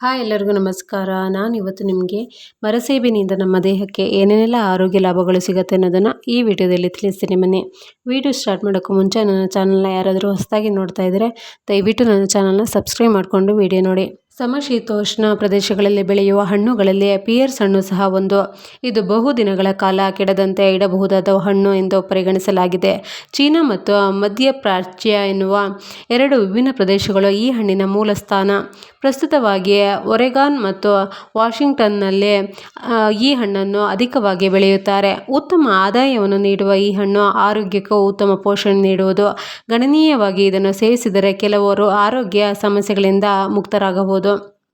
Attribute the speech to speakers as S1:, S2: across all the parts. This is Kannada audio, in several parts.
S1: ಹಾಯ್ ಎಲ್ಲರಿಗೂ ನಮಸ್ಕಾರ. ನಾನು ಇವತ್ತು ನಿಮಗೆ ಮರಸೇಬಿನಿಂದ ನಮ್ಮ ದೇಹಕ್ಕೆ ಏನೇನೆಲ್ಲ ಆರೋಗ್ಯ ಲಾಭಗಳು ಸಿಗುತ್ತೆ ಅನ್ನೋದನ್ನು ಈ ವಿಡಿಯೋದಲ್ಲಿ ತಿಳಿಸ್ತೀನಿ ಮನೆ ವಿಡಿಯೋ ಸ್ಟಾರ್ಟ್ ಮಾಡೋಕ್ಕೂ ಮುಂಚೆ ನನ್ನ ಚಾನಲ್ನ ಯಾರಾದರೂ ಹೊಸದಾಗಿ ನೋಡ್ತಾ ಇದ್ದರೆ ದಯವಿಟ್ಟು ನನ್ನ ಚಾನಲ್ನ ಸಬ್ಸ್ಕ್ರೈಬ್ ಮಾಡಿಕೊಂಡು ವಿಡಿಯೋ ನೋಡಿ. ಸಮಶೀತೋಷ್ಣ ಪ್ರದೇಶಗಳಲ್ಲಿ ಬೆಳೆಯುವ ಹಣ್ಣುಗಳಲ್ಲಿ ಪಿಯರ್ಸ್ ಹಣ್ಣು ಸಹ ಒಂದು. ಇದು ಬಹುದಿನಗಳ ಕಾಲ ಕೆಡದಂತೆ ಇಡಬಹುದಾದ ಹಣ್ಣು ಎಂದು ಪರಿಗಣಿಸಲಾಗಿದೆ. ಚೀನಾ ಮತ್ತು ಮಧ್ಯಪ್ರಾಚ್ಯ ಎನ್ನುವ ಎರಡು ವಿಭಿನ್ನ ಪ್ರದೇಶಗಳು ಈ ಹಣ್ಣಿನ ಮೂಲ ಸ್ಥಾನ. ಪ್ರಸ್ತುತವಾಗಿ ಒರೆಗಾನ್ ಮತ್ತು ವಾಷಿಂಗ್ಟನ್ನಲ್ಲಿ ಈ ಹಣ್ಣನ್ನು ಅಧಿಕವಾಗಿ ಬೆಳೆಯುತ್ತಾರೆ. ಉತ್ತಮ ಆದಾಯವನ್ನು ನೀಡುವ ಈ ಹಣ್ಣು ಆರೋಗ್ಯಕ್ಕೂ ಉತ್ತಮ ಪೋಷಣೆ ನೀಡುವುದು. ಗಣನೀಯವಾಗಿ ಇದನ್ನು ಸೇವಿಸಿದರೆ ಕೆಲವರು ಆರೋಗ್ಯ ಸಮಸ್ಯೆಗಳಿಂದ ಮುಕ್ತರಾಗಬಹುದು.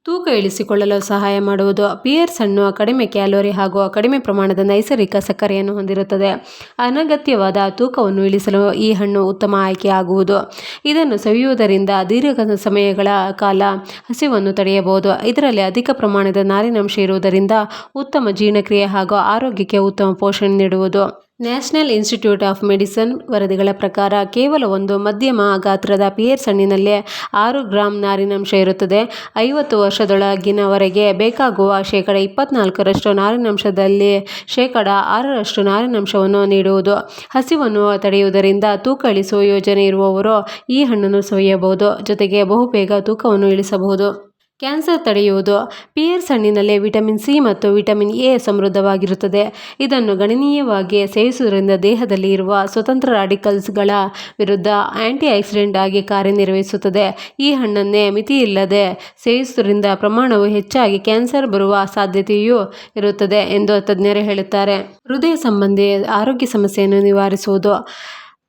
S1: ತೂಕ ಇಳಿಸಿಕೊಳ್ಳಲು ಸಹಾಯ ಮಾಡುವುದು ಪಿಯರ್ಸ್ ಹಣ್ಣು ಕಡಿಮೆ ಕ್ಯಾಲೋರಿ ಹಾಗೂ ಕಡಿಮೆ ಪ್ರಮಾಣದ ನೈಸರ್ಗಿಕ ಸಕ್ಕರೆಯನ್ನು ಹೊಂದಿರುತ್ತದೆ. ಅನಗತ್ಯವಾದ ತೂಕವನ್ನು ಇಳಿಸಲು ಈ ಹಣ್ಣು ಉತ್ತಮ ಆಯ್ಕೆಯಾಗುವುದು ಇದನ್ನು ಸವಿಯುವುದರಿಂದ ದೀರ್ಘ ಸಮಯಗಳ ಕಾಲ ಹಸಿವನ್ನು ತಡೆಯಬಹುದು. ಇದರಲ್ಲಿ ಅಧಿಕ ಪ್ರಮಾಣದ ನಾರಿನಂಶ ಇರುವುದರಿಂದ ಉತ್ತಮ ಜೀರ್ಣಕ್ರಿಯೆ ಹಾಗೂ ಆರೋಗ್ಯಕ್ಕೆ ಉತ್ತಮ ಪೋಷಣೆ ನೀಡುವುದು. ನ್ಯಾಷನಲ್ ಇನ್ಸ್ಟಿಟ್ಯೂಟ್ ಆಫ್ ಮೆಡಿಸನ್ ವರದಿಗಳ ಪ್ರಕಾರ ಕೇವಲ ಒಂದು ಮಧ್ಯಮ ಗಾತ್ರದ ಪಿಯರ್ಸ್ ಹಣ್ಣಿನಲ್ಲಿ ಆರು ಗ್ರಾಂ ನಾರಿನಂಶ ಇರುತ್ತದೆ. ಐವತ್ತು ವರ್ಷದೊಳಗಿನವರೆಗೆ ಬೇಕಾಗುವ ಶೇಕಡ ಇಪ್ಪತ್ನಾಲ್ಕರಷ್ಟು ನಾರಿನಂಶದಲ್ಲಿ ಶೇಕಡ ಆರರಷ್ಟು ನಾರಿನಂಶವನ್ನು ನೀಡುವುದು. ಹಸಿವನ್ನು ತಡೆಯುವುದರಿಂದ ತೂಕ ಇಳಿಸುವ ಯೋಜನೆ ಇರುವವರು ಈ ಹಣ್ಣನ್ನು ಸವಿಯಬಹುದು. ಜೊತೆಗೆ ಬಹುಬೇಗ ತೂಕವನ್ನು ಇಳಿಸಬಹುದು. ಕ್ಯಾನ್ಸರ್ ತಡೆಯುವುದು. ಪಿಯರ್ಸ್ ಹಣ್ಣಿನಲ್ಲಿ ವಿಟಮಿನ್ ಸಿ ಮತ್ತು ವಿಟಮಿನ್ ಎ ಸಮೃದ್ಧವಾಗಿರುತ್ತದೆ. ಇದನ್ನು ಗಣನೀಯವಾಗಿ ಸೇವಿಸುವುದರಿಂದ ದೇಹದಲ್ಲಿ ಇರುವ ಸ್ವತಂತ್ರ ರಾಡಿಕಲ್ಸ್ಗಳ ವಿರುದ್ಧ ಆಂಟಿ ಆಕ್ಸಿಡೆಂಟ್ ಆಗಿ ಕಾರ್ಯನಿರ್ವಹಿಸುತ್ತದೆ. ಈ ಹಣ್ಣನ್ನೇ ಮಿತಿಯಿಲ್ಲದೆ ಸೇವಿಸುವುದರಿಂದ ಪ್ರಮಾಣವು ಹೆಚ್ಚಾಗಿ ಕ್ಯಾನ್ಸರ್ ಬರುವ ಸಾಧ್ಯತೆಯೂ ಇರುತ್ತದೆ ಎಂದು ತಜ್ಞರು ಹೇಳುತ್ತಾರೆ. ಹೃದಯ ಸಂಬಂಧಿ ಆರೋಗ್ಯ ಸಮಸ್ಯೆಯನ್ನು ನಿವಾರಿಸುವುದು.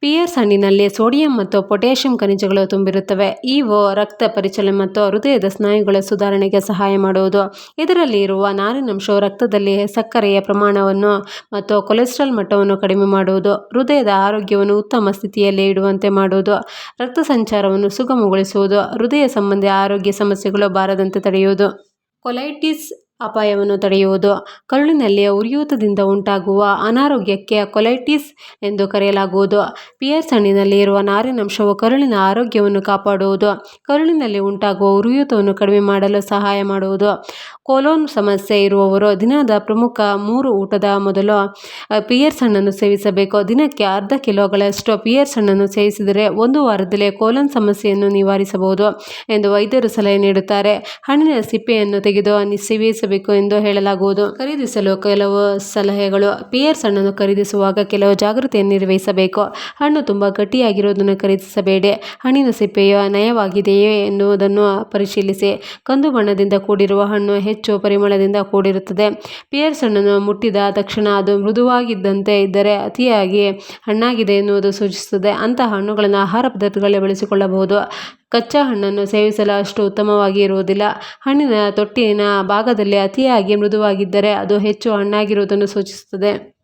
S1: ಪಿಯರ್ಸ್ ಹಣ್ಣಿನಲ್ಲಿ ಸೋಡಿಯಂ ಮತ್ತು ಪೊಟ್ಯಾಸಿಯಂ ಖನಿಜಗಳು ತುಂಬಿರುತ್ತವೆ. ಇವು ರಕ್ತ ಪರಿಚಲನೆ ಮತ್ತು ಹೃದಯದ ಸ್ನಾಯುಗಳ ಸುಧಾರಣೆಗೆ ಸಹಾಯ ಮಾಡುವುದು. ಇದರಲ್ಲಿ ಇರುವ ನಾರಿನಂಶವು ರಕ್ತದಲ್ಲಿ ಸಕ್ಕರೆಯ ಪ್ರಮಾಣವನ್ನು ಮತ್ತು ಕೊಲೆಸ್ಟ್ರಾಲ್ ಮಟ್ಟವನ್ನು ಕಡಿಮೆ ಮಾಡುವುದು. ಹೃದಯದ ಆರೋಗ್ಯವನ್ನು ಉತ್ತಮ ಸ್ಥಿತಿಯಲ್ಲಿ ಇಡುವಂತೆ ಮಾಡುವುದು. ರಕ್ತ ಸಂಚಾರವನ್ನು ಸುಗಮಗೊಳಿಸುವುದು. ಹೃದಯ ಸಂಬಂಧಿ ಆರೋಗ್ಯ ಸಮಸ್ಯೆಗಳು ಬಾರದಂತೆ ತಡೆಯುವುದು. ಕೊಲೈಟಿಸ್ ಅಪಾಯವನ್ನು ತಡೆಯುವುದು. ಕರುಳಿನಲ್ಲಿ ಉರಿಯೂತದಿಂದ ಉಂಟಾಗುವ ಅನಾರೋಗ್ಯಕ್ಕೆ ಕೊಲೈಟಿಸ್ ಎಂದು ಕರೆಯಲಾಗುವುದು. ಪಿಯರ್ಸ್ ಹಣ್ಣಿನಲ್ಲಿ ಇರುವ ನಾರಿನಂಶವು ಕರುಳಿನ ಆರೋಗ್ಯವನ್ನು ಕಾಪಾಡುವುದು. ಕರುಳಿನಲ್ಲಿ ಉಂಟಾಗುವ ಉರಿಯೂತವನ್ನು ಕಡಿಮೆ ಮಾಡಲು ಸಹಾಯ ಮಾಡುವುದು. ಕೋಲೋನ್ ಸಮಸ್ಯೆ ಇರುವವರು ದಿನದ ಪ್ರಮುಖ ಮೂರು ಊಟದ ಮೊದಲು ಪಿಯರ್ಸ್ ಹಣ್ಣನ್ನು ಸೇವಿಸಬೇಕು. ದಿನಕ್ಕೆ ಅರ್ಧ ಕಿಲೋಗಳಷ್ಟು ಪಿಯರ್ಸ್ ಹಣ್ಣನ್ನು ಸೇವಿಸಿದರೆ ಒಂದು ವಾರದಲ್ಲೇ ಕೋಲನ್ ಸಮಸ್ಯೆಯನ್ನು ನಿವಾರಿಸಬಹುದು ಎಂದು ವೈದ್ಯರು ಸಲಹೆ ನೀಡುತ್ತಾರೆ. ಹಣ್ಣಿನ ಸಿಪ್ಪೆಯನ್ನು ತೆಗೆದು ಸೇವಿಸಬೇಕು ಎಂದು ಹೇಳಲಾಗುವುದು. ಖರೀದಿಸಲು ಕೆಲವು ಸಲಹೆಗಳು. ಪಿಯರ್ಸ್ ಹಣ್ಣನ್ನು ಖರೀದಿಸುವಾಗ ಕೆಲವು ಜಾಗೃತಿಯನ್ನು ನಿರ್ವಹಿಸಬೇಕು. ಹಣ್ಣು ತುಂಬ ಗಟ್ಟಿಯಾಗಿರುವುದನ್ನು ಖರೀದಿಸಬೇಡಿ. ಹಣ್ಣಿನ ಸಿಪ್ಪೆಯು ನಯವಾಗಿದೆಯೇ ಎನ್ನುವುದನ್ನು ಪರಿಶೀಲಿಸಿ. ಕಂದು ಬಣ್ಣದಿಂದ ಕೂಡಿರುವ ಹಣ್ಣು ಹೆಚ್ಚು ಪರಿಮಳದಿಂದ ಕೂಡಿರುತ್ತದೆ. ಪಿಯರ್ಸ್ ಹಣ್ಣನ್ನು ಮುಟ್ಟಿದ ತಕ್ಷಣ ಅದು ಮೃದುವಾಗಿದ್ದಂತೆ ಇದ್ದರೆ ಅತಿಯಾಗಿ ಹಣ್ಣಾಗಿದೆ ಎನ್ನುವುದು ಸೂಚಿಸುತ್ತದೆ. ಅಂತಹ ಹಣ್ಣುಗಳನ್ನು ಆಹಾರ ಪದಾರ್ಥಗಳಲ್ಲಿ ಬಳಸಿಕೊಳ್ಳಬಹುದು. ಕಚ್ಚಾ ಹಣ್ಣನ್ನು ಸೇವಿಸಲು ಅಷ್ಟು ಉತ್ತಮವಾಗಿ ಇರುವುದಿಲ್ಲ. ಹಣ್ಣಿನ ತೊಟ್ಟಿನ ಭಾಗದಲ್ಲಿ ಅತಿಯಾಗಿ ಮೃದುವಾಗಿದ್ದರೆ ಅದು ಹೆಚ್ಚು ಹಣ್ಣಾಗಿರುವುದನ್ನು ಸೂಚಿಸುತ್ತದೆ.